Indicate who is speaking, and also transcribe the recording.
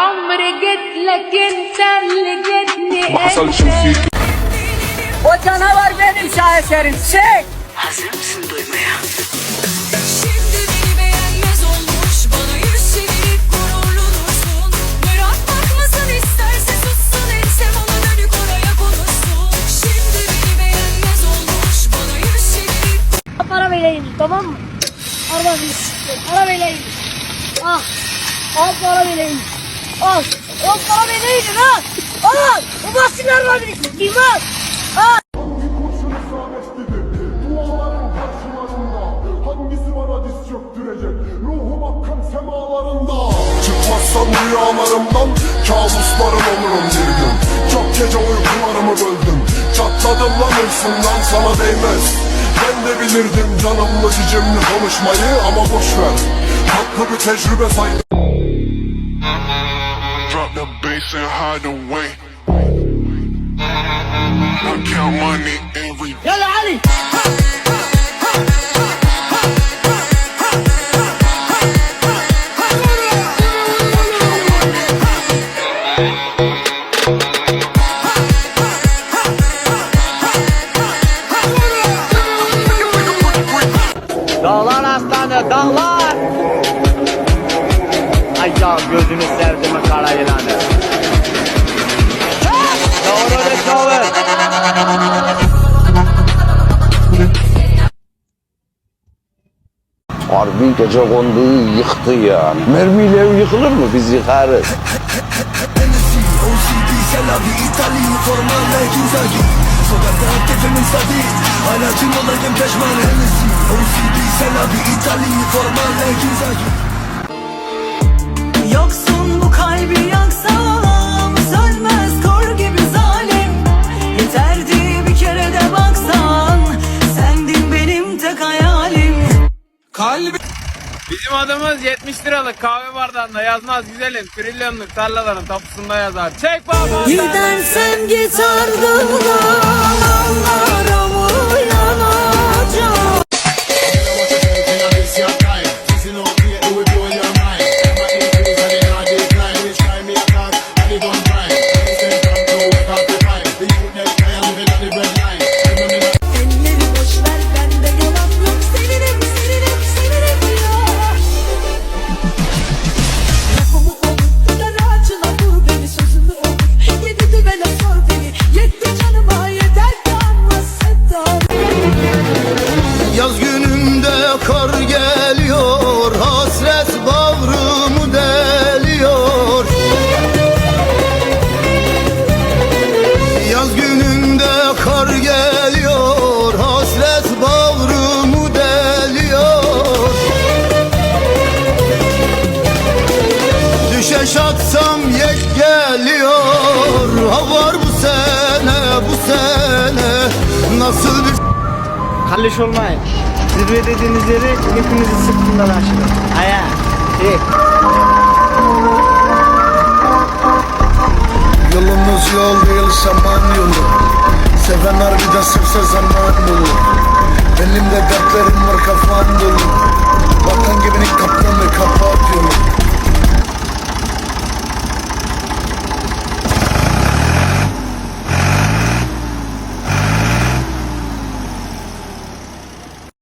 Speaker 1: ولا عمري جيت لك انت اللي جيتني
Speaker 2: ما حصلش
Speaker 1: انت
Speaker 2: فيك
Speaker 3: O canavar benim şaheserim. Çek.
Speaker 4: Şimdi beni beğenmez olmuş Bana yüz çevirip gururlu dursun Bırak bakmasın isterse sussun Etsem ona dönük oraya konuşsun Şimdi beni beğenmez olmuş Bana yüz çevirip
Speaker 5: Arabayla indir tamam mı? Araba indir. Arabayla indir. Ah. Al bu arabayla indir. Al. Al bu arabayla indir al. Al. Bu basınlar var bir. İmam. Al.
Speaker 2: semalarında Çıkmazsam rüyalarımdan Kabuslarım olurum bir gün Çok gece uykularımı böldüm Çatladım lan hırsından sana değmez Ben de bilirdim canımlı cicimli konuşmayı Ama boş ver Haklı bir tecrübe saydım the bass and hide away I count money every
Speaker 5: Yalla Ali.
Speaker 6: Dağlar aslanı dağlar. Ay ya gözünü sevdiğimi kara yılanı. Doğru çavur.
Speaker 7: Harbi gece konduyu yıktı ya. Mermiyle ev yıkılır mı? Biz yıkarız.
Speaker 4: Yoksun
Speaker 8: Bizim adımız 70 liralık kahve bardağında yazmaz güzelim. Trilyonluk tarlaların tapusunda yazar. Çek baba.
Speaker 4: Gidersen git ardından
Speaker 9: Şaksam yek geliyor Ha var bu sene bu sene Nasıl bir
Speaker 6: Kalleş olmayın. Zirve dediğiniz yeri hepinizi sırtından aşırır. Aya. Çek.
Speaker 9: Yolumuz yol değil saman yolu Seven harbiden sevse zaman bulur Benim de dertlerim var kafam dolu